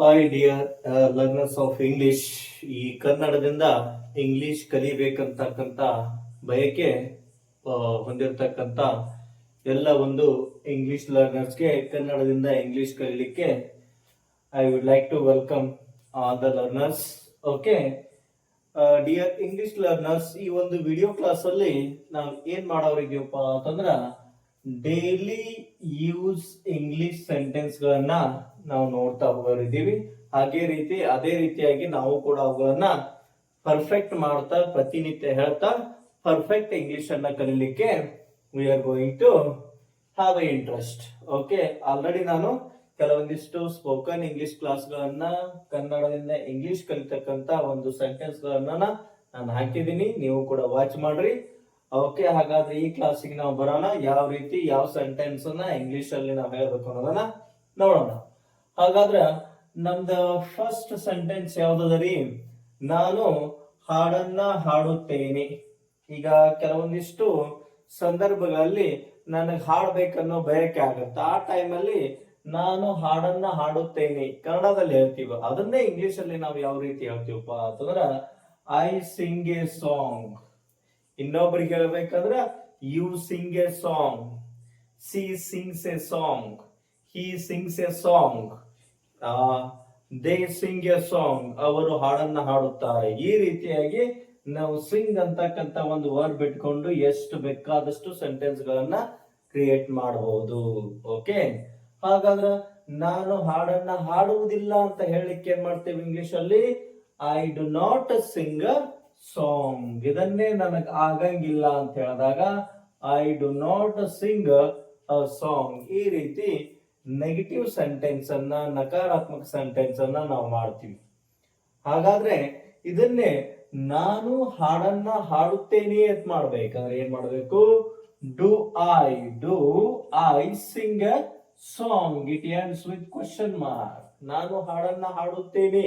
Hi dear learners of English ಈ ಕನ್ನಡದಿಂದ English ಕಲಿಬೇಕಂತಕ್ಕಂಥ ಬಯಕೆ ಹೊಂದಿರತಕ್ಕಂತ ಎಲ್ಲ ಒಂದು ಇಂಗ್ಲಿಷ್ ಲರ್ನರ್ಸ್ಗೆ ಕನ್ನಡದಿಂದ ಇಂಗ್ಲಿಷ್ ಕಲಿಲಿಕ್ಕೆ I would like to welcome all the learners okay dear English learners ಈ ಒಂದು ವಿಡಿಯೋ ಕ್ಲಾಸ್ ಅಲ್ಲಿ ನಾವು ಏನು ಮಾಡೋರಿದ್ದೀವಪ್ಪ ಅಂತಂದ್ರೆ ಡೈಲಿ ಯೂಸ್ ಇಂಗ್ಲಿಷ್ ಸೆಂಟೆನ್ಸ್ ಗಳನ್ನ ನಾವು ನೋಡ್ತಾ ಹೋಗೋರಿದ್ದೀವಿ ಹಾಗೆ ರೀತಿ, ಅದೇ ರೀತಿಯಾಗಿ ನಾವು ಕೂಡ ಅವುಗಳನ್ನ ಪರ್ಫೆಕ್ಟ್ ಮಾಡ್ತಾ, ಪ್ರತಿನಿತ್ಯ ಹೇಳ್ತಾ ಪರ್ಫೆಕ್ಟ್ ಇಂಗ್ಲಿಷ್ ಅನ್ನ ಕಲಿಲಿಕ್ಕೆ we are going to have a interest okay already ನಾನು ಕೆಲವೊಂದಿಷ್ಟು ಸ್ಪೋಕನ್ ಇಂಗ್ಲಿಷ್ ಕ್ಲಾಸ್ ಗಳನ್ನ ಕನ್ನಡದಿಂದ ಇಂಗ್ಲಿಷ್ ಕಲಿತಕ್ಕಂತ ಒಂದು ಸೆಂಟೆನ್ಸ್ ಗಳನ್ನ ನಾನು ಹಾಕಿದ್ದೀನಿ. ನೀವು ಕೂಡ ವಾಚ್ ಮಾಡ್ರಿ. ಓಕೆ ಹಾಗಾದ್ರೆ ಈ ಕ್ಲಾಸಿಗೆ ನಾವು ಬರೋಣ. ಯಾವ ರೀತಿ, ಯಾವ ಸೆಂಟೆನ್ಸ್ ಅನ್ನ ಇಂಗ್ಲಿಷ್ ಅಲ್ಲಿ ನಾವು ಹೇಳ್ಬೇಕು ಅನ್ನೋದನ್ನ ನೋಡೋಣ. ಹಾಗಾದ್ರೆ ನಮ್ದ ಫಸ್ಟ್ ಸೆಂಟೆನ್ಸ್ ಯಾವ್ದದರಿ? ನಾನು ಹಾಡನ್ನ ಹಾಡುತ್ತೇನೆ. ಈಗ ಕೆಲವೊಂದಿಷ್ಟು ಸಂದರ್ಭಗಳಲ್ಲಿ ನನಗೆ ಹಾಡ್ಬೇಕನ್ನೋ ಬಯಕೆ ಆಗತ್ತೆ. ಆ ಟೈಮಲ್ಲಿ ನಾನು ಹಾಡನ್ನ ಹಾಡುತ್ತೇನೆ. ಕನ್ನಡದಲ್ಲಿ ಹೇಳ್ತೀವಿ. ಅದನ್ನೇ ಇಂಗ್ಲಿಷ್ ಅಲ್ಲಿ ನಾವು ಯಾವ ರೀತಿ ಹೇಳ್ತೀವಪ್ಪ ಅಂತಂದ್ರ ಐ ಸಿಂಗ್ ಎ ಸಾಂಗ್ ಇನ್ನೊಬ್ರಿಗೆ ಹೇಳ್ಬೇಕಂದ್ರ you sing a song she sings a song he sings a song they sing a song ಅವರು ಹಾಡನ್ನ ಹಾಡುತ್ತಾರೆ. ಈ ರೀತಿಯಾಗಿ ನಾವು ಸಿಂಗ್ ಅಂತಕ್ಕಂತ ಒಂದು ವರ್ಡ್ ಬಿಟ್ಕೊಂಡು ಎಷ್ಟು ಬೇಕಾದಷ್ಟು ಸೆಂಟೆನ್ಸ್ ಗಳನ್ನ ಕ್ರಿಯೇಟ್ ಮಾಡಬಹುದು ಓಕೆ ಹಾಗಾದ್ರೆ ನಾನು ಹಾಡನ್ನ ಹಾಡುವುದಿಲ್ಲ ಅಂತ ಹೇಳಲಿಕ್ಕೆ ಏನ್ ಮಾಡ್ತೇವೆ ಇಂಗ್ಲಿಷ್ ಅಲ್ಲಿ? I do not sing song ಇದನ್ನೇ ನನಗ್ ಆಗಂಗಿಲ್ಲ ಅಂತ ಹೇಳಿದಾಗ I do not sing song ಈ ರೀತಿ ನೆಗೆಟಿವ್ ಸೆಂಟೆನ್ಸ್ ಅನ್ನ, ನಕಾರಾತ್ಮಕ ಸೆಂಟೆನ್ಸ್ ಅನ್ನ ನಾವು ಮಾಡ್ತೀವಿ. ಹಾಗಾದ್ರೆ ಇದನ್ನೇ ನಾನು ಹಾಡನ್ನ ಹಾಡುತ್ತೇನೆ ಅಂತ ಮಾಡ್ಬೇಕಂದ್ರೆ ಏನ್ ಮಾಡ್ಬೇಕು? Do I do I sing a song it ends with question mark ನಾನು ಹಾಡನ್ನ ಹಾಡುತ್ತೇನೆ.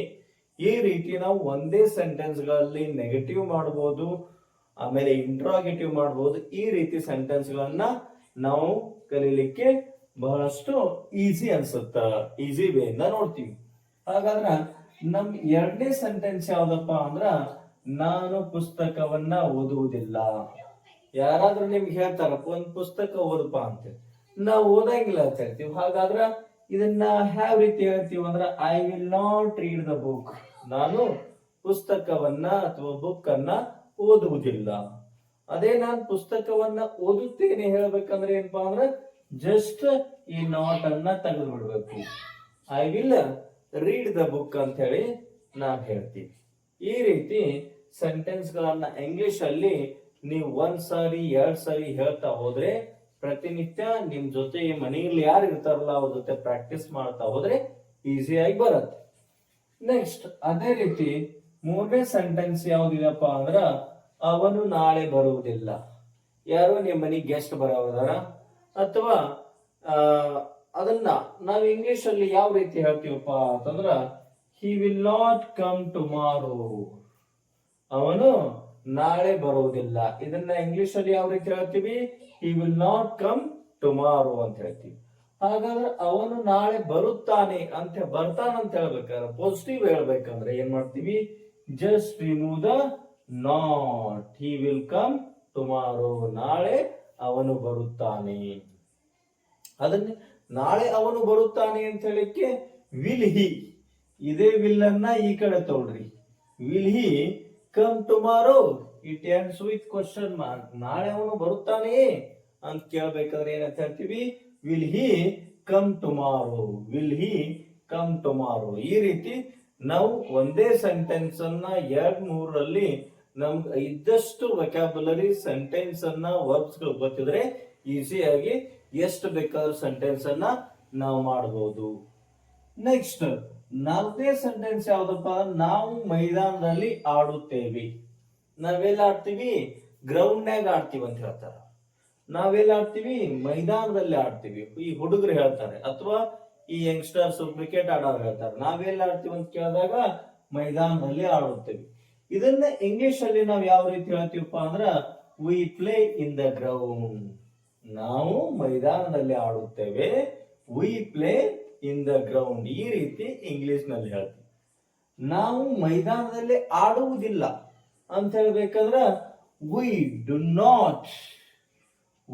ಈ ರೀತಿ ನಾವು ಒಂದೇ ಸೆಂಟೆನ್ಸ್ಗಳಲ್ಲಿ ನೆಗೆಟಿವ್ ಮಾಡಬಹುದು ಆಮೇಲೆ ಇಂಟ್ರಾಗೇಟಿವ್ ಮಾಡಬಹುದು ಈ ರೀತಿ ಸೆಂಟೆನ್ಸ್ ಗಳನ್ನ ನಾವು ಕಲೀಲಿಕ್ಕೆ ಬಹಳಷ್ಟು ಈಸಿ ಅನ್ಸುತ್ತ ಈಸಿ ವೇ ಇಂದ ನೋಡ್ತೀವಿ. ಹಾಗಾದ್ರ ನಮ್ ಎರಡನೇ ಸೆಂಟೆನ್ಸ್ ಯಾವ್ದಪ್ಪ ಅಂದ್ರ, ನಾನು ಪುಸ್ತಕವನ್ನ ಓದುವುದಿಲ್ಲ. ಯಾರಾದ್ರೂ ನಿಮ್ಗೆ ಹೇಳ್ತಾರಪ್ಪ ಒಂದ್ ಪುಸ್ತಕ ಓದಪ್ಪ ಅಂತ. ನಾವು ಓದಂಗಿಲ್ಲ ಅಂತ ಹೇಳ್ತೀವಿ. ಹಾಗಾದ್ರ ಇದನ್ನ ಯಾವ ರೀತಿ ಹೇಳ್ತೀವಿ ಅಂದ್ರ I will not read the book ನಾನು ಪುಸ್ತಕವನ್ನ ಅಥವಾ ಬುಕ್ ಅನ್ನ ಓದುವುದಿಲ್ಲ. ಅದೇ ನಾನು ಪುಸ್ತಕವನ್ನ ಓದುತ್ತೇನೆ ಹೇಳ್ಬೇಕಂದ್ರೆ ಏನಪ್ಪಾ ಅಂದ್ರೆ ಜಸ್ಟ್ ಈ ನಾಟ್ ಅನ್ನ ತೆಗೆದು ಬಿಡ್ಬೇಕು I will read the book ಅಂತ ಹೇಳಿ ನಾವ್ ಹೇಳ್ತೀವಿ ಈ ರೀತಿ ಸೆಂಟೆನ್ಸ್ ಗಳನ್ನ ಇಂಗ್ಲಿಷ್ ಅಲ್ಲಿ ನೀವು ಒಂದ್ ಸಾರಿ, ಎರಡ್ ಸಾರಿ ಹೇಳ್ತಾ ಹೋದ್ರೆ ಪ್ರತಿನಿತ್ಯ ನಿಮ್ ಜೊತೆ ಮನೆಯಲ್ಲಿ ಯಾರು ಇರ್ತಾರಲ್ಲ ಅವ್ರ ಜೊತೆ ಪ್ರಾಕ್ಟೀಸ್ ಮಾಡ್ತಾ ಹೋದ್ರೆ ಈಸಿಯಾಗಿ ಬರತ್ತೆ. ನೆಕ್ಸ್ಟ್ ಅದೇ ರೀತಿ ಮೂರನೇ ಸೆಂಟೆನ್ಸ್ ಯಾವ್ದಿದೆಪ್ಪ ಅಂದ್ರ, ಅವನು ನಾಳೆ ಬರುವುದಿಲ್ಲ. ಯಾರೋ ನಿಮ್ಮ ಮನೆಗೆ ಗೆಸ್ಟ್ ಬರೋದಾರ ಅಥವಾ ಅದನ್ನ ನಾವು ಇಂಗ್ಲಿಷ್ ಅಲ್ಲಿ ಯಾವ ರೀತಿ ಹೇಳ್ತೀವಪ್ಪ ಅಂತಂದ್ರ he will not come tomorrow ಅವನು ನಾಳೆ ಬರುವುದಿಲ್ಲ. ಇದನ್ನ ಇಂಗ್ಲಿಷ್ ಅಲ್ಲಿ ಯಾವ ರೀತಿ ಹೇಳ್ತೀವಿ? He will not come tomorrow ಅಂತ ಹೇಳ್ತೀವಿ. ಹಾಗಾದ್ರೆ ಅವನು ನಾಳೆ ಬರುತ್ತಾನೆ ಅಂತ ಬರ್ತಾನಂತ ಹೇಳ್ಬೇಕಾದ್ರೆ ಪಾಸಿಟಿವ್ ಹೇಳ್ಬೇಕಂದ್ರೆ ಏನ್ ಮಾಡ್ತೀವಿ? Just remove the not he will come tomorrow ನಾಳೆ ಅವನು ಬರುತ್ತಾನೆ. ಅದನ್ನೇ ನಾಳೆ ಅವನು ಬರುತ್ತಾನೆ ಅಂತ ಹೇಳಕ್ಕೆ ವಿಲ್ ಹಿ ಇದೇ ವಿಲ್ ಅನ್ನ ಈ ಕಡೆ ತಗೊಳ್ರಿ will he come tomorrow it ends with question mark ನಾಳೆ ಅವನು ಬರುತ್ತಾನೆ ಅಂತ ಕೇಳ್ಬೇಕಾದ್ರೆ ಏನಂತ ಹೇಳ್ತೀವಿ? Will he come tomorrow will he come tomorrow ಈ ರೀತಿ ನಾವು ಒಂದೇ ಸೆಂಟೆನ್ಸ್ ಅನ್ನ ಎರಡ್ ಮೂರರಲ್ಲಿ ನಮ್ಗೆ ಇದ್ದಷ್ಟು ವೆಕ್ಯಾಬುಲರಿ ಸೆಂಟೆನ್ಸ್ ಅನ್ನ ವರ್ಬ್ಸ್ಗಳು ಗೊತ್ತಿದ್ರೆ ಈಸಿಯಾಗಿ ಎಷ್ಟು ಬೇಕಾದ್ರೂ ಸೆಂಟೆನ್ಸ್ ಅನ್ನ ನಾವು ಮಾಡಬಹುದು ನೆಕ್ಸ್ಟ್ ನಾಲ್ಕನೇ ಸೆಂಟೆನ್ಸ್ ಯಾವ್ದಪ್ಪ? ನಾವು ಮೈದಾನದಲ್ಲಿ ಆಡುತ್ತೇವೆ. ನಾವೆಲ್ಲ ಆಡ್ತೀವಿ? ಗ್ರೌಂಡ್ನಾಗ ಆಡ್ತೀವಿ ಅಂತ ಹೇಳ್ತಾರ. ನಾವೆಲ್ಲ ಆಡ್ತೀವಿ? ಮೈದಾನದಲ್ಲಿ ಆಡ್ತೀವಿ. ಈ ಹುಡುಗರು ಹೇಳ್ತಾರೆ. ಅಥವಾ ಈ ಯಂಗ್ಸ್ಟರ್ಸ್ ಕ್ರಿಕೆಟ್ ಆಡೋರು ಹೇಳ್ತಾರೆ. ನಾವೆಲ್ಲ ಆಡ್ತೀವಿ ಅಂತ ಕೇಳಿದಾಗ ಮೈದಾನದಲ್ಲಿ ಆಡುತ್ತೇವೆ. ಇದನ್ನ ಇಂಗ್ಲಿಷ್ ಅಲ್ಲಿ ನಾವು ಯಾವ ರೀತಿ ಹೇಳ್ತೀವಪ್ಪ ಅಂದ್ರ we play in the ground ನಾವು ಮೈದಾನದಲ್ಲಿ ಆಡುತ್ತೇವೆ. We play in the ground ಈ ರೀತಿ ಇಂಗ್ಲಿಷ್ನಲ್ಲಿ ಹೇಳ್ತೀವಿ. ನಾವು ಮೈದಾನದಲ್ಲಿ ಆಡುವುದಿಲ್ಲ. ಅಂತ ಹೇಳ್ಬೇಕಂದ್ರ we do not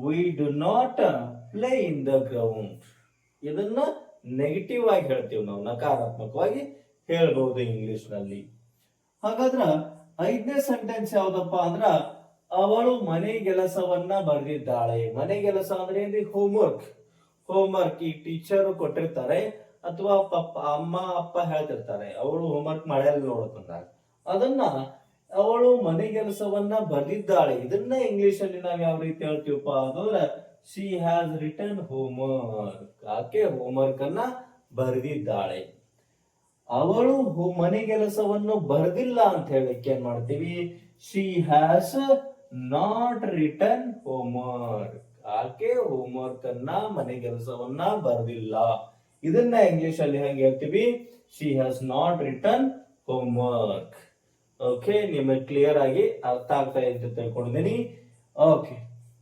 we do not play in the ground ಇದನ್ನ ನೆಗೆಟಿವ್ ಆಗಿ ಹೇಳ್ತೀವಿ ನಾವು, ನಕಾರಾತ್ಮಕವಾಗಿ ಹೇಳ್ಬಹುದು ಇಂಗ್ಲಿಷ್ನಲ್ಲಿ. ಹಾಗಾದ್ರ ಐದನೇ ಸೆಂಟೆನ್ಸ್ ಯಾವ್ದಪ್ಪ ಅಂದ್ರ, ಅವಳು ಮನೆ ಕೆಲಸವನ್ನ ಬರೆದಿದ್ದಾಳೆ. ಮನೆ ಕೆಲಸ ಅಂದ್ರೆ ಏನ್ರಿ? ಹೋಮ್ವರ್ಕ್ ಹೋಮ್ವರ್ಕ್ ಈ ಟೀಚರ್ ಕೊಟ್ಟಿರ್ತಾರೆ, ಅಥವಾ ಪಪ್ಪ, ಅಮ್ಮ, ಅಪ್ಪ ಹೇಳ್ತಿರ್ತಾರೆ. ಅವಳು ಹೋಮ್ವರ್ಕ್ ಮಾಡ್ಯಾರ ನೋಡ್ಕೊಂಡಾಗ ಅದನ್ನ ಅವಳು ಮನೆ ಕೆಲಸವನ್ನ ಬರೆದಿದ್ದಾಳೆ. ಇದನ್ನ ಇಂಗ್ಲಿಷ್ ಅಲ್ಲಿ ನಾವ್ ಯಾವ ರೀತಿ ಹೇಳ್ತೀವಪ್ಪ ಅಂತಂದ್ರ ಶಿ ಹ್ಯಾಸ್ ರಿಟರ್ನ್ ಹೋಮ್ವರ್ಕ್ ಆಕೆ ಹೋಮ್ವರ್ಕ್ ಅನ್ನ ಬರೆದಿದ್ದಾಳೆ. ಅವಳು ಮನೆ ಕೆಲಸವನ್ನು ಬರೆದಿಲ್ಲ ಅಂತ ಹೇಳಕ್ಕೆ ಏನ್ ಮಾಡ್ತೀವಿ? She has not written homework ಆಕೆ ಹೋಮ್ವರ್ಕ್ ಅನ್ನ, ಮನೆ ಕೆಲಸವನ್ನ ಬರೆದಿಲ್ಲ. ಇದನ್ನ ಇಂಗ್ಲಿಷ್ ಅಲ್ಲಿ ಹೆಂಗ್ ಹೇಳ್ತೀವಿ? She has not written homework okay ನಿಮಗೆ ಕ್ಲಿಯರ್ ಆಗಿ ಅರ್ಥ ಆಗ್ತಾ ಇದೆ ಅಂತ ತಿಳ್ಕೊಂಡಿದ್ದೀನಿ. ಓಕೆ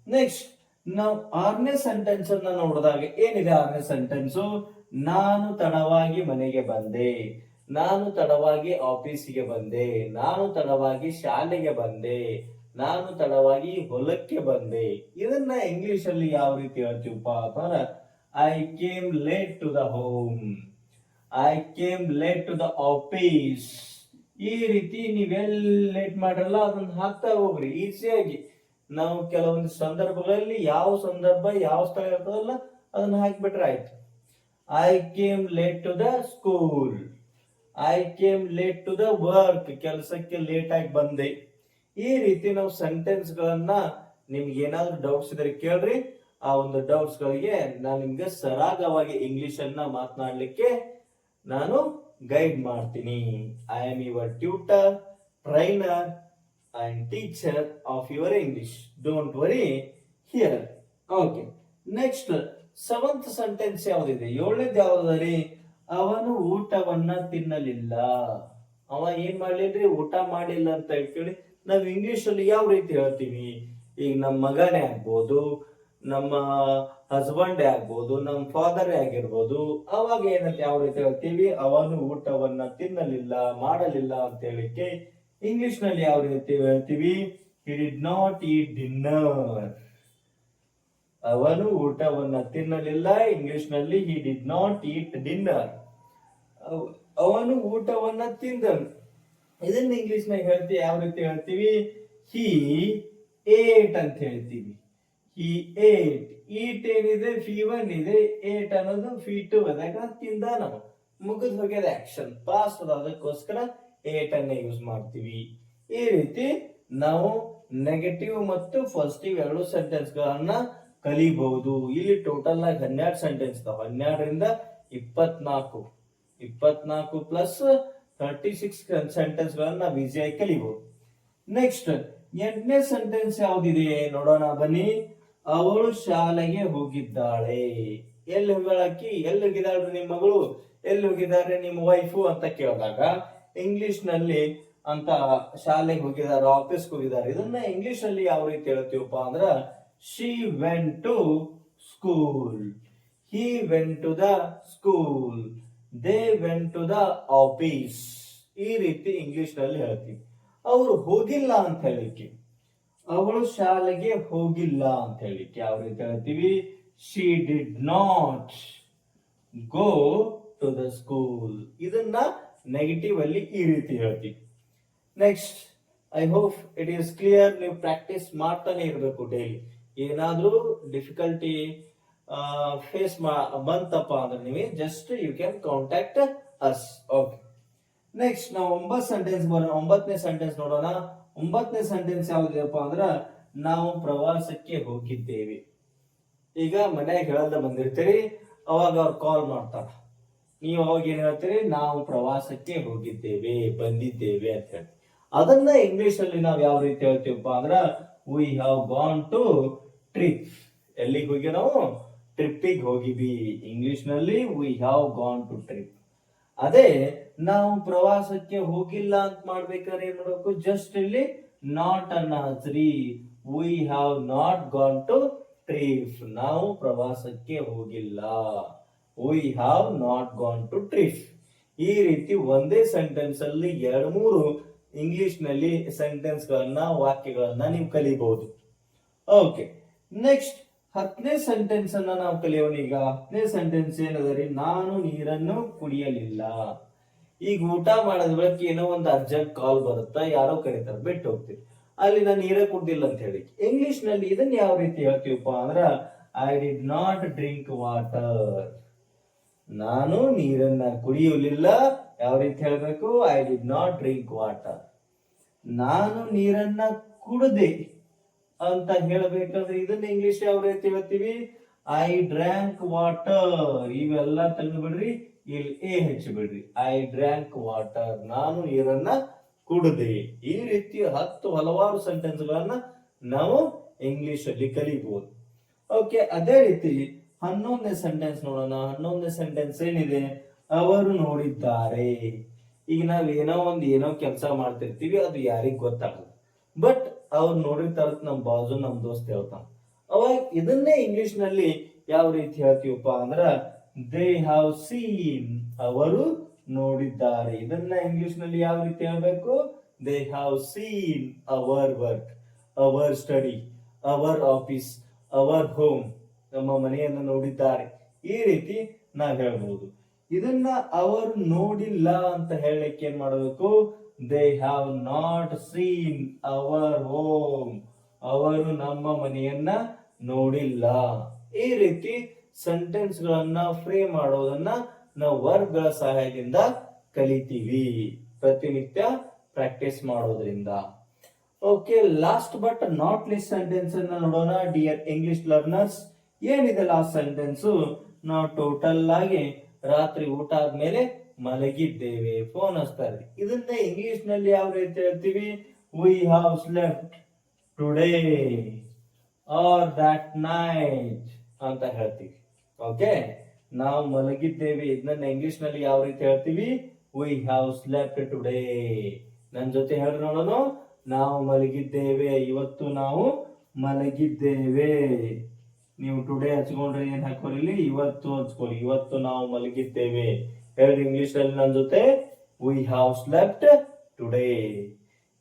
ನೆಕ್ಸ್ಟ್ ನಾವು ಆರನೇ ಸೆಂಟೆನ್ಸ್ ಅನ್ನ ನೋಡಿದಾಗ ಏನಿದೆ ಆರನೇ ಸೆಂಟೆನ್ಸ್ ನಾನು ತಡವಾಗಿ ಮನೆಗೆ ಬಂದೆ, ನಾನು ತಡವಾಗಿ ಆಫೀಸಿಗೆ ಬಂದೆ, ನಾನು ತಡವಾಗಿ ಶಾಲೆಗೆ ಬಂದೆ, ನಾನು ತಡವಾಗಿ ಹೊಲಕ್ಕೆ ಬಂದೆ. ಇದನ್ನ ಇಂಗ್ಲಿಷ್ ಅಲ್ಲಿ ಯಾವ ರೀತಿ ಹೇಳ್ತೀವಪ್ಪ? ಅಂತಂದ್ರೆ I came late to the home I came late to the office ಈ ರೀತಿ ನೀವೆಲ್ಲಿ ಲೇಟ್ ಮಾಡಿರಲ್ಲ, ಅದನ್ನ ಹಾಕ್ತಾ ಹೋಗ್ರಿ. ಈಸಿಯಾಗಿ. ನಾವು ಕೆಲವೊಂದು ಸಂದರ್ಭಗಳಲ್ಲಿ ಯಾವ ಸಂದರ್ಭ, ಯಾವ ಸ್ಥಳ ಇರ್ತದಲ್ಲ, ಅದನ್ನ ಹಾಕಿಬಿಟ್ರೆ ಆಯ್ತು. I came late to the school I came late to the work ಕೆಲಸಕ್ಕೆ ಲೇಟ್ ಆಗಿ ಬಂದೆ. ಈ ರೀತಿ ನಾವು ಸೆಂಟೆನ್ಸ್ ಗಳನ್ನ ನಿಮ್ಗೆ ಏನಾದ್ರು ಡೌಟ್ಸ್ ಇದ್ರೆ ಕೇಳ್ರಿ. ಆ ಒಂದು ಡೌಟ್ಸ್ ಗಳಿಗೆ ನಾನು ನಿಮ್ಗೆ ಸರಾಗವಾಗಿ ಇಂಗ್ಲಿಷ್ ಅನ್ನ ಮಾತನಾಡ್ಲಿಕ್ಕೆ ನಾನು ಗೈಡ್ ಮಾಡ್ತೀನಿ. I am your tutor trainer and teacher of your English don't worry here okay next seventh sentence ಯಾವ್ದಿದೆ ಏಳನೇದು ರೀ ಅವನು ಊಟವನ್ನ ತಿನ್ನಲಿಲ್ಲ. ಅವ ಏನ್ ಮಾಡ್ಲಿಲ್ರಿ? ಊಟ ಮಾಡಿಲ್ಲ ಅಂತ ಹೇಳ್ಕೊಳ್ಳಿ ನಾವ್ ಇಂಗ್ಲಿಷ್ ಅಲ್ಲಿ ಯಾವ ರೀತಿ ಹೇಳ್ತೀವಿ? ಈಗ ನಮ್ಮ ಮಗನೇ ಆಗ್ಬೋದು, ನಮ್ಮ ಹಸ್ಬೆಂಡ್ ಆಗ್ಬೋದು ನಮ್ಮ ಫಾದರ್ ಆಗಿರ್ಬೋದು, ಅವಾಗ ಏನಂತ ಯಾವ ರೀತಿ ಹೇಳ್ತೀವಿ? ಅವನು ಊಟವನ್ನ ತಿನ್ನಲಿಲ್ಲ, ಮಾಡಲಿಲ್ಲ ಅಂತ ಹೇಳಿಕ್ಕೆ ಇಂಗ್ಲಿಷ್ನಲ್ಲಿ ಯಾವ ರೀತಿ ಹೇಳ್ತೀವಿ? ಡಿಡ್ ನಾಟ್ ಈಟ್ ಡಿನ್ನರ್ ಅವನು ಊಟವನ್ನು ತಿನ್ನಲಿಲ್ಲ ಇಂಗ್ಲಿಷ್ನಲ್ಲಿ he did not eat dinner ಅವನು ಊಟವನ್ನ ತಿಂದನು. ಇದನ್ನ ಇಂಗ್ಲಿಷ್ ನಾಗ ಹೇಳ್ತೀವಿ ಯಾವ ರೀತಿ ಹೇಳ್ತೀವಿ? ಹಿ ಏಟ್ ಅಂತ ಹೇಳ್ತೀವಿ. ಹಿ ಏಟ್ ಈಟ್ ಏನಿದೆ? ಫಿ ಒನ್ ಇದೆ ಏಟ್ ಅನ್ನೋದು ಫಿ ಟು ಅದಾಗ ತಿಂದ ನಾವು ಮುಗಿದ್ ಹೋಗ್ಯದ ಆಕ್ಷನ್ ಪಾಸ್ಟ್ ಅದಕ್ಕೋಸ್ಕರ ಏಟ್ ಅನ್ನ ಯೂಸ್ ಮಾಡ್ತೀವಿ. ಈ ರೀತಿ ನಾವು ನೆಗೆಟಿವ್ ಮತ್ತು ಪಾಸಿಟಿವ್ ಎರಡು ಸೆಂಟೆನ್ಸ್ ಗಳನ್ನ ಕಲಿಬಹುದು. ಇಲ್ಲಿ ಟೋಟಲ್ ಆಗಿ ಹನ್ನೆರಡು ಸೆಂಟೆನ್ಸ್ ಇದಾವ. ಹನ್ನೆರಡರಿಂದ ಇಪ್ಪತ್ನಾಲ್ಕು. ಇಪ್ಪತ್ನಾಲ್ಕು ಪ್ಲಸ್ ತರ್ಟಿ ಸಿಕ್ಸ್ ಸೆಂಟೆನ್ಸ್ ಗಳನ್ನ ನಾವು ಈಸಿಯಾಗಿ ಕಲಿಬಹುದು. ನೆಕ್ಸ್ಟ್ ಎಂಟನೇ ಸೆಂಟೆನ್ಸ್ ಯಾವ್ದಿದೆ? ನೋಡೋಣ, ಬನ್ನಿ. ಅವಳು ಶಾಲೆಗೆ ಹೋಗಿದ್ದಾಳೆ. ಎಲ್ಲಿ ಹೋಗಿ ಎಲ್ಲಿ ಹೋಗಿದ್ದಾಳ್ರಿ ನಿಮ್ಮ ಮಗಳು? ಎಲ್ಲಿ ಹೋಗಿದ್ದಾರೆ ನಿಮ್ಮ ವೈಫು ಅಂತ ಕೇಳಿದಾಗ ಇಂಗ್ಲಿಷ್ನಲ್ಲಿ ಅಂತ ಶಾಲೆಗೆ ಹೋಗಿದ್ದಾರೆ ಆಫೀಸ್ಗೆ ಹೋಗಿದ್ದಾರೆ. ಇದನ್ನ ಇಂಗ್ಲಿಷ್ನಲ್ಲಿ ಯಾವ ರೀತಿ ಹೇಳ್ತೀವಪ್ಪ ಅಂದ್ರ she went to school. He went to the school. They went to the office. ಈ ರೀತಿ ಇಂಗ್ಲಿಷ್ನಲ್ಲಿ ಹೇಳ್ತೀವಿ. ಅವರು ಹೋಗಿಲ್ಲ ಅಂತ ಹೇಳಿಕೆ ಅವಳು ಶಾಲೆಗೆ ಹೋಗಿಲ್ಲ ಅಂತ ಹೇಳಿಕೆ ಯಾವ ರೀತಿ ಹೇಳ್ತೀವಿ? She did not go to the school ಇದನ್ನ ನೆಗೆಟಿವ್ ಅಲ್ಲಿ ಈ ರೀತಿ ಹೇಳ್ತೀವಿ. Next I hope it is clear ನೀವು ಪ್ರಾಕ್ಟೀಸ್ ಮಾಡ್ತಾನೆ ಇರಬೇಕು ಡೈಲಿ ಏನಾದ್ರೂ ಡಿಫಿಕಲ್ಟಿ ಫೇಸ್ ಬಂತಪ್ಪ ಅಂದ್ರೆ ನೀವು just you can contact us okay next ನಾವು ಒಂಬತ್ತು ಸೆಂಟೆನ್ಸ್ ಬರೋಣ. ಒಂಬತ್ತನೇ ಸೆಂಟೆನ್ಸ್ ನೋಡೋಣ. ಒಂಬತ್ತನೇ ಸೆಂಟೆನ್ಸ್ ಯಾವ್ದಪ್ಪ ಅಂದ್ರ, ನಾವು ಪ್ರವಾಸಕ್ಕೆ ಹೋಗಿದ್ದೇವೆ. ಈಗ ಮನ್ಯಾಗ ಹೇಳದ ಬಂದಿರ್ತೀರಿ. ಅವಾಗ ಅವ್ರು ಕಾಲ್ ಮಾಡ್ತಾರ. ನೀವು ಅವಾಗ ಏನ್ ಹೇಳ್ತೀರಿ? ನಾವು ಪ್ರವಾಸಕ್ಕೆ ಹೋಗಿದ್ದೇವೆ, ಬಂದಿದ್ದೇವೆ ಅಂತ ಹೇಳಿ ಅದನ್ನ ಇಂಗ್ಲಿಷ್ ಅಲ್ಲಿ ನಾವು ಯಾವ ರೀತಿ ಹೇಳ್ತೀವಪ್ಪ ಅಂದ್ರ we have gone to trip ಎಲ್ಲಿಗೆ ಹೋಗಿ ನಾವು? ಟ್ರಿಪ್ಪಿಗೆ ಹೋಗಿವಿ ಇಂಗ್ಲಿಷ್ನಲ್ಲಿ we have gone to trip ಅದೇ, ನಾವು ಪ್ರವಾಸಕ್ಕೆ ಹೋಗಿಲ್ಲ ಅಂತ ಮಾಡ್ಬೇಕಾದ್ರೆ ಏನ್ ಮಾಡಬೇಕು? ಜಸ್ಟ್ ಇಲ್ಲಿ ನಾಟ್ ಅನ್ನ ಹಚ್ರಿ we have not gone to trip ನಾವು ಪ್ರವಾಸಕ್ಕೆ ಹೋಗಿಲ್ಲ. We have not gone to trip ಈ ರೀತಿ ಒಂದೇ ಸೆಂಟೆನ್ಸ್ ಅಲ್ಲಿ ಎರಡು ಮೂರು ಇಂಗ್ಲಿಷ್ನಲ್ಲಿ ಸೆಂಟೆನ್ಸ್ ಗಳನ್ನ ವಾಕ್ಯಗಳನ್ನ ನೀವು ಕಲಿಬಹುದು ಓಕೆ ನೆಕ್ಸ್ಟ್ ಹತ್ತನೇ ಸೆಂಟೆನ್ಸ್ ಅನ್ನ ನಾವು ಕಲಿಯೋಣ ಈಗ. ಹತ್ತನೇ ಸೆಂಟೆನ್ಸ್ ಏನದರಿ? ನಾನು ನೀರನ್ನು ಕುಡಿಯಲಿಲ್ಲ. ಈಗ ಊಟ ಮಾಡಿದ ಬಳಕ ಏನೋ ಒಂದು ಅರ್ಜೆಂಟ್ ಕಾಲ್ ಬರುತ್ತಾ, ಯಾರೋ ಕರೀತಾರೆ ಬಿಟ್ಟು ಹೋಗ್ತೀವಿ ಅಲ್ಲಿ ನಾನು ನೀರೇ ಕುಡ್ದಿಲ್ಲ ಅಂತ ಹೇಳಿ. ಇಂಗ್ಲಿಷ್ನಲ್ಲಿ ಇದನ್ನ ಯಾವ ರೀತಿ ಹೇಳ್ತೀವಪ್ಪ ಅಂದ್ರ I did not drink water ನಾನು ನೀರನ್ನ ಕುಡಿಯಲಿಲ್ಲ. ಯಾವ ರೀತಿ ಹೇಳ್ಬೇಕು? I did not drink water ನಾನು ನೀರನ್ನ ಕುಡದೆ. ಅಂತ ಹೇಳಬೇಕಂದ್ರೆ ಇದನ್ನ ಇಂಗ್ಲಿಷ್ ಯಾವ ರೀತಿ ಹೇಳ್ತೀವಿ? ಐ ಡ್ರ್ಯಾಂಕ್ ವಾಟರ್ ಇವೆಲ್ಲ ಬಿಡ್ರಿ, ಇಲ್ಲಿ ಎ ಹೆಚ್ಚಿಬಿಡ್ರಿ ಐ ಡ್ರ್ಯಾಂಕ್ ವಾಟರ್ ನಾನು ನೀರನ್ನ ಕುಡಿದೆ. ಈ ರೀತಿ ಹತ್ತು ಹಲವಾರು ಸೆಂಟೆನ್ಸ್ ಗಳನ್ನ ನಾವು ಇಂಗ್ಲಿಷ್ ಅಲ್ಲಿ ಕಲಿಬಹುದು ಓಕೆ ಅದೇ ರೀತಿ ಹನ್ನೊಂದನೇ ಸೆಂಟೆನ್ಸ್ ನೋಡೋಣ. ಹನ್ನೊಂದನೇ ಸೆಂಟೆನ್ಸ್ ಏನಿದೆ? ಅವರು ನೋಡಿದ್ದಾರೆ. ಈಗ ನಾವು ಏನೋ ಒಂದು ಏನೋ ಕೆಲಸ ಮಾಡ್ತಿರ್ತೀವಿ, ಅದು ಯಾರಿಗ್ ಗೊತ್ತಾಗಲ್ಲ. ಬಟ್ ಅವ್ರು ನೋಡಿರ್ತಾರ ನಮ್ ಬಾಜು, ನಮ್ ದೋಸ್ತ್ ಹೇಳ್ತಾನ ಅವಾಗ ಇದನ್ನೇ ಇಂಗ್ಲಿಷ್ನಲ್ಲಿ ಯಾವ ರೀತಿ ಹೇಳ್ತೀವಪ್ಪ ಅಂದ್ರ ದೇ ಹ್ಯಾವ್ ಸೀನ್ ಅವರು ನೋಡಿದ್ದಾರೆ. ಇದನ್ನ ಇಂಗ್ಲಿಷ್ನಲ್ಲಿ ಯಾವ ರೀತಿ ಹೇಳ್ಬೇಕು? They have seen our work our study our office our home ನಮ್ಮ ಮನೆಯನ್ನು ನೋಡಿದ್ದಾರೆ. ಈ ರೀತಿ ನಾವ್ ಹೇಳ್ಬಹುದು ಇದನ್ನ ಅವರು ನೋಡಿಲ್ಲ ಅಂತ ಹೇಳಲಿಕ್ಕೆ ಏನ್ ಮಾಡಬೇಕು? They have not seen our home ಅವರು ನಮ್ಮ ಮನೆಯನ್ನ ನೋಡಿಲ್ಲ. ಈ ರೀತಿ ಸೆಂಟೆನ್ಸ್ ಗಳನ್ನ ಫ್ರೇಮ್ ಮಾಡೋದನ್ನ ನಾವು ವರ್ಗ ಸಹಾಯದಿಂದ ಕಲಿತೀವಿ. ಪ್ರತಿನಿತ್ಯ ಪ್ರಾಕ್ಟೀಸ್ ಮಾಡೋದ್ರಿಂದ. Okay last but not least sentence ಅನ್ನ ನೋಡೋಣ. ಡಿಯರ್ ಇಂಗ್ಲಿಷ್ ಲರ್ನರ್ಸ್ ಏನಿದೆ ಲಾಸ್ಟ್ ಸೆಂಟೆನ್ಸ್ ನಾವು ಟೋಟಲ್ ಆಗಿ ರಾತ್ರಿ ಊಟ ಆದ್ಮೇಲೆ ಮಲಗಿದ್ದೇವೆ ಫೋನ್ ಹಚ್ತಾರೆ. ಇದನ್ನ ಇಂಗ್ಲಿಷ್ನಲ್ಲಿ ಯಾವ ರೀತಿ ಹೇಳ್ತೀವಿ we have slept today or that night ಅಂತ ಹೇಳ್ತೀವಿ. ಓಕೆ ನಾವು ಮಲಗಿದ್ದೇವೆ. ಇದನ್ನ ಇಂಗ್ಲಿಷ್ನಲ್ಲಿ ಯಾವ ರೀತಿ ಹೇಳ್ತೀವಿ? ವಿ ಹಾವ್ ಸ್ಲೆಫ್ಟ್ ಟುಡೇ ನನ್ನ ಜೊತೆ ಹೇಳಿ ನೋಡೋಣ ನಾವು ಮಲಗಿದ್ದೇವೆ. ಇವತ್ತು ನಾವು ಮಲಗಿದ್ದೇವೆ. ನೀವು ಟುಡೇ ಹಚ್ಕೊಂಡ್ರೆ ಏನ್ ಹಾಕೋರಿ ಇವತ್ತು ಹಚ್ಕೊಳ್ಳಿ ಇವತ್ತು ನಾವು ಮಲಗಿದ್ದೇವೆ. ಹೇಳ್ರಿ ಇಂಗ್ಲಿಷ್ ಅಲ್ಲಿ ನನ್ನ ಜೊತೆ ವಿ ಹ್ಯಾವ್ ಸ್ಲೆಪ್ಟ್ ಟುಡೇ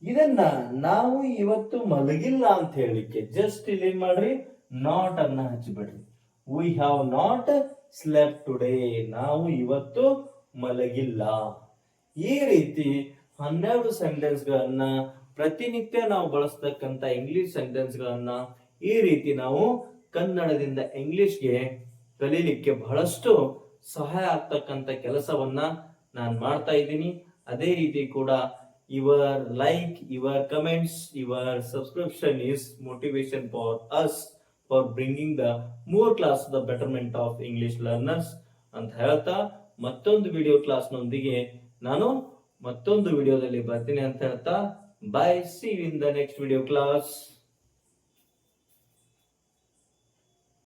ಇದನ್ನ ನಾವು ಇವತ್ತು ಮಲಗಿಲ್ಲ ಅಂತ ಹೇಳಿಕ್ಕೆ ಜಸ್ಟ್ ಇಲ್ಲಿ ಮಾಡ್ರಿ? ನಾಟ್ ಅನ್ನ ಹಚ್ಚಿಬಿಡ್ರಿ. We have not slept today ನಾವು ಇವತ್ತು ಮಲಗಿಲ್ಲ. ಈ ರೀತಿ ಹನ್ನೆರಡು ಸೆಂಟೆನ್ಸ್ ಗಳನ್ನ ಪ್ರತಿನಿತ್ಯ ನಾವು ಬಳಸ್ತಕ್ಕಂತ ಇಂಗ್ಲಿಷ್ ಸೆಂಟೆನ್ಸ್ ಗಳನ್ನ ಈ ರೀತಿ ನಾವು ಕನ್ನಡದಿಂದ ಇಂಗ್ಲಿಷ್ಗೆ ಕಲೀಲಿಕ್ಕೆ ಬಹಳಷ್ಟು ಸಹಾಯ ಆಗ್ತಕ್ಕಂಥ ಕೆಲಸವನ್ನ ನಾನು ಮಾಡ್ತಾ ಇದ್ದೀನಿ. ಅದೇ ರೀತಿ ಕೂಡ your like, your comments, your subscription is motivation for us for bringing the more class, the betterment of English learners ಅಂತ ಹೇಳ್ತಾ ಮತ್ತೊಂದು ವಿಡಿಯೋ ಕ್ಲಾಸ್ನೊಂದಿಗೆ ನಾನು ಮತ್ತೊಂದು ವಿಡಿಯೋದಲ್ಲಿ ಬರ್ತೀನಿ ಅಂತ ಹೇಳ್ತಾ. Bye see in the next video class